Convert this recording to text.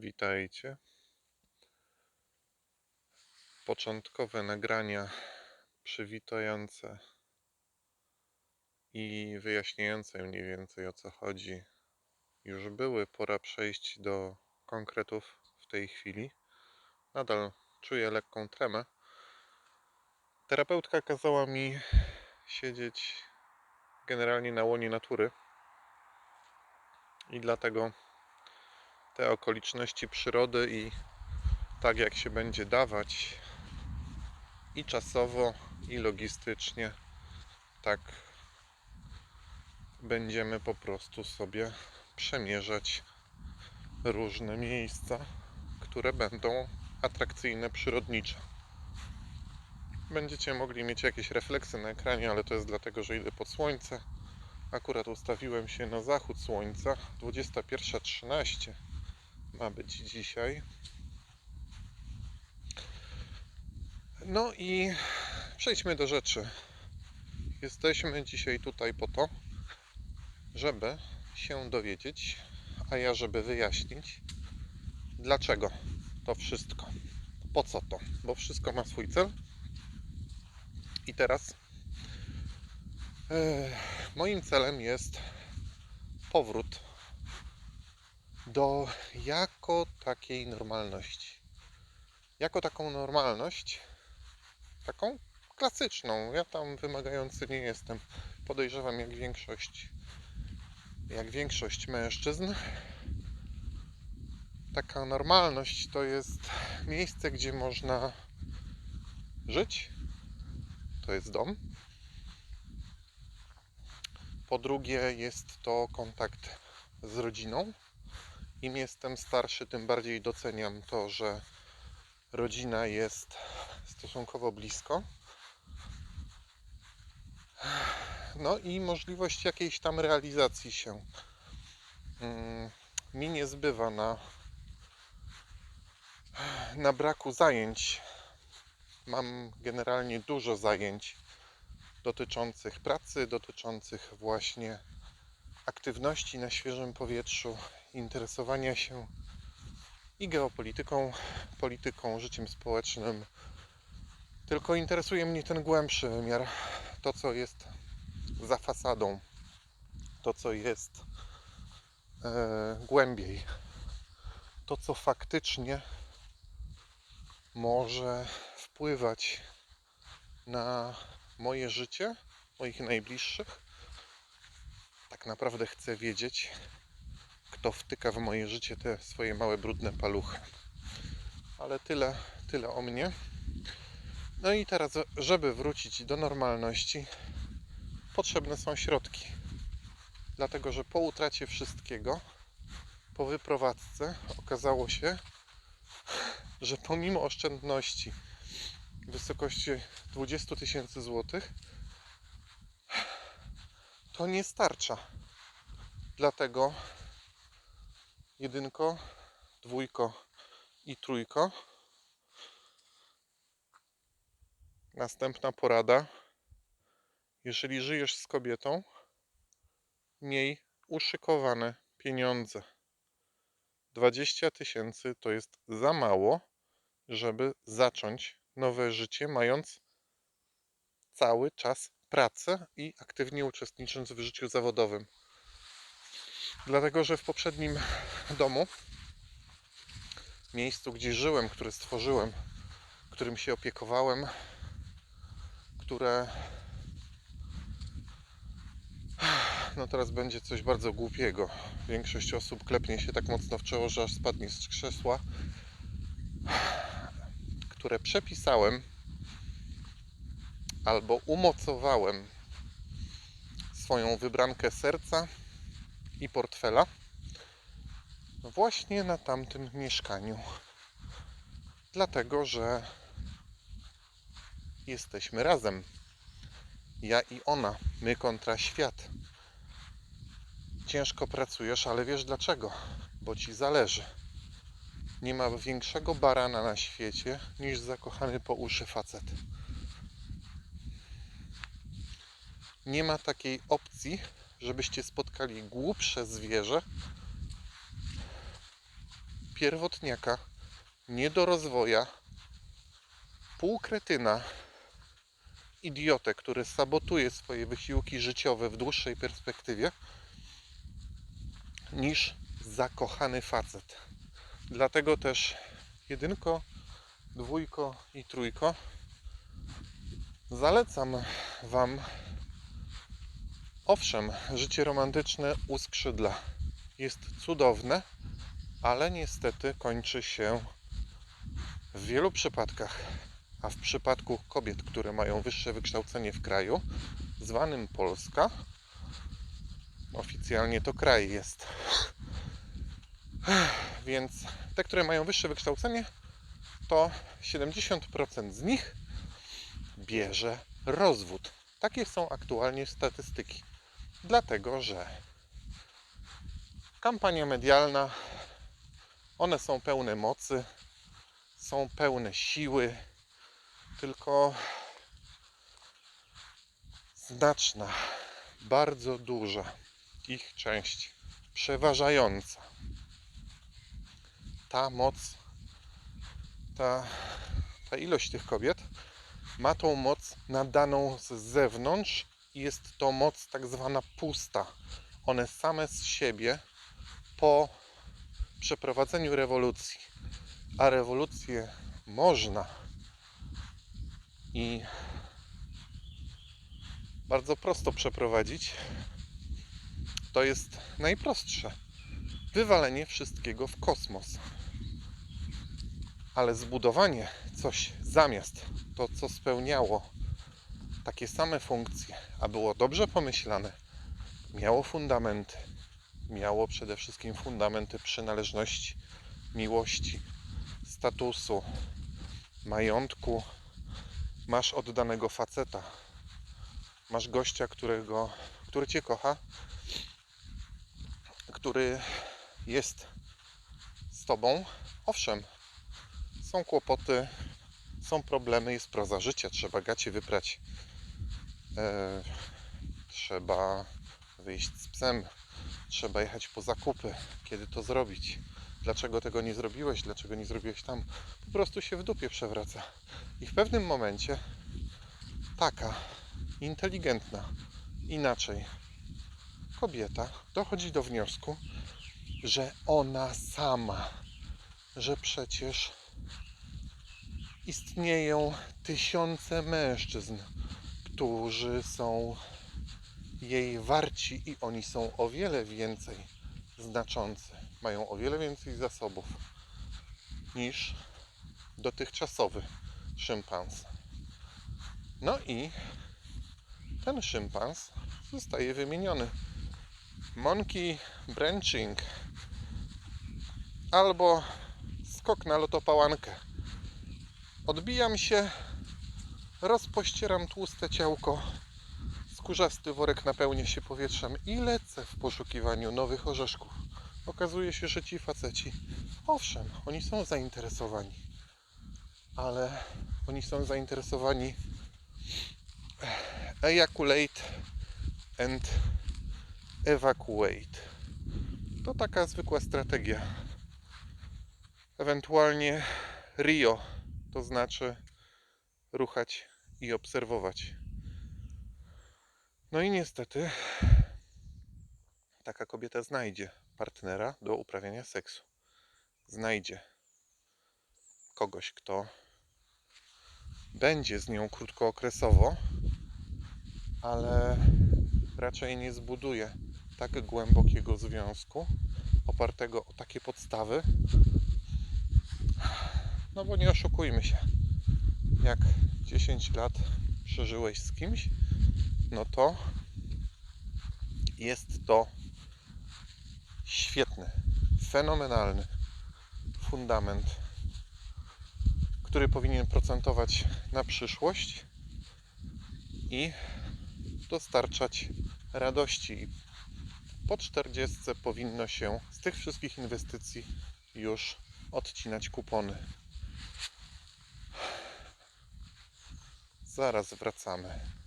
Witajcie. Początkowe nagrania przywitające i wyjaśniające mniej więcej o co chodzi już były. Pora przejść do konkretów w tej chwili. Nadal czuję lekką tremę. Terapeutka kazała mi siedzieć generalnie na łonie natury i dlatego te okoliczności przyrody i tak jak się będzie dawać i czasowo, i logistycznie, tak będziemy po prostu sobie przemierzać różne miejsca, które będą atrakcyjne przyrodniczo. Będziecie mogli mieć jakieś refleksy na ekranie, ale to jest dlatego, że idę pod słońce. Akurat ustawiłem się na zachód słońca, 21.13 ma być dzisiaj. No i przejdźmy do rzeczy. Jesteśmy dzisiaj tutaj po to, żeby się dowiedzieć, a ja żeby wyjaśnić, dlaczego to wszystko. Po co to? Bo wszystko ma swój cel. I teraz e, moim celem jest powrót do jako takiej normalności. Jako taką normalność, taką klasyczną. Ja tam wymagający nie jestem. Podejrzewam jak większość jak większość mężczyzn. Taka normalność to jest miejsce, gdzie można żyć. To jest dom. Po drugie, jest to kontakt z rodziną. Im jestem starszy, tym bardziej doceniam to, że rodzina jest stosunkowo blisko. No i możliwość jakiejś tam realizacji się mm, mi nie zbywa na, na braku zajęć. Mam generalnie dużo zajęć dotyczących pracy, dotyczących właśnie aktywności na świeżym powietrzu, interesowania się i geopolityką, polityką, życiem społecznym. Tylko interesuje mnie ten głębszy wymiar, to co jest za fasadą, to co jest e, głębiej, to co faktycznie może wpływać na moje życie, moich najbliższych. Tak naprawdę chcę wiedzieć, kto wtyka w moje życie te swoje małe brudne paluchy. Ale tyle, tyle o mnie. No i teraz, żeby wrócić do normalności, potrzebne są środki. Dlatego, że po utracie wszystkiego, po wyprowadzce, okazało się, że pomimo oszczędności w wysokości 20 tysięcy złotych, to nie starcza. Dlatego jedynko, dwójko i trójko. Następna porada. Jeżeli żyjesz z kobietą, miej uszykowane pieniądze. 20 tysięcy to jest za mało, żeby zacząć nowe życie, mając cały czas pracę i aktywnie uczestnicząc w życiu zawodowym. Dlatego, że w poprzednim domu, miejscu, gdzie żyłem, które stworzyłem, którym się opiekowałem, które. No teraz będzie coś bardzo głupiego. Większość osób klepnie się tak mocno w czoło, że aż spadnie z krzesła. Które przepisałem albo umocowałem swoją wybrankę serca i portfela właśnie na tamtym mieszkaniu. Dlatego, że jesteśmy razem. Ja i ona, my kontra świat. Ciężko pracujesz, ale wiesz dlaczego? Bo ci zależy. Nie ma większego barana na świecie niż zakochany po uszy facet. Nie ma takiej opcji, żebyście spotkali głupsze zwierzę pierwotniaka, niedorozwoja, półkretyna, idiotę, który sabotuje swoje wysiłki życiowe w dłuższej perspektywie, niż zakochany facet. Dlatego też jedynko, dwójko i trójko zalecam Wam Owszem, życie romantyczne u skrzydla jest cudowne, ale niestety kończy się w wielu przypadkach, a w przypadku kobiet, które mają wyższe wykształcenie w kraju, zwanym Polska, oficjalnie to kraj jest. Więc te, które mają wyższe wykształcenie, to 70% z nich bierze rozwód. Takie są aktualnie statystyki. Dlatego, że kampania medialna, one są pełne mocy, są pełne siły, tylko znaczna, bardzo duża ich część, przeważająca. Ta moc, ta, ta ilość tych kobiet ma tą moc nadaną z zewnątrz jest to moc tak zwana pusta. One same z siebie po przeprowadzeniu rewolucji, a rewolucję można i bardzo prosto przeprowadzić, to jest najprostsze. Wywalenie wszystkiego w kosmos. Ale zbudowanie coś zamiast to, co spełniało takie same funkcje, a było dobrze pomyślane, miało fundamenty, miało przede wszystkim fundamenty przynależności, miłości, statusu, majątku. Masz oddanego faceta, masz gościa, którego, który cię kocha, który jest z tobą. Owszem, są kłopoty, są problemy, jest proza życia, trzeba gacie wyprać, e, trzeba wyjść z psem, trzeba jechać po zakupy. Kiedy to zrobić? Dlaczego tego nie zrobiłeś? Dlaczego nie zrobiłeś tam? Po prostu się w dupie przewraca. I w pewnym momencie taka inteligentna, inaczej kobieta dochodzi do wniosku, że ona sama, że przecież istnieją tysiące mężczyzn, którzy są jej warci i oni są o wiele więcej znaczący, mają o wiele więcej zasobów niż dotychczasowy szympans. No i ten szympans zostaje wymieniony. Monkey branching albo skok na lotopałankę. Odbijam się, rozpościeram tłuste ciałko, skórzasty worek napełnia się powietrzem i lecę w poszukiwaniu nowych orzeszków. Okazuje się, że ci faceci, owszem, oni są zainteresowani, ale oni są zainteresowani ejaculate and evacuate. To taka zwykła strategia. Ewentualnie Rio, to znaczy ruchać i obserwować. No i niestety taka kobieta znajdzie partnera do uprawiania seksu. Znajdzie kogoś, kto będzie z nią krótkookresowo, ale raczej nie zbuduje tak głębokiego związku opartego o takie podstawy. No bo nie oszukujmy się. Jak 10 lat przeżyłeś z kimś, no to jest to świetny, fenomenalny fundament, który powinien procentować na przyszłość i dostarczać radości. Po 40 powinno się z tych wszystkich inwestycji już odcinać kupony. Zaraz wracamy.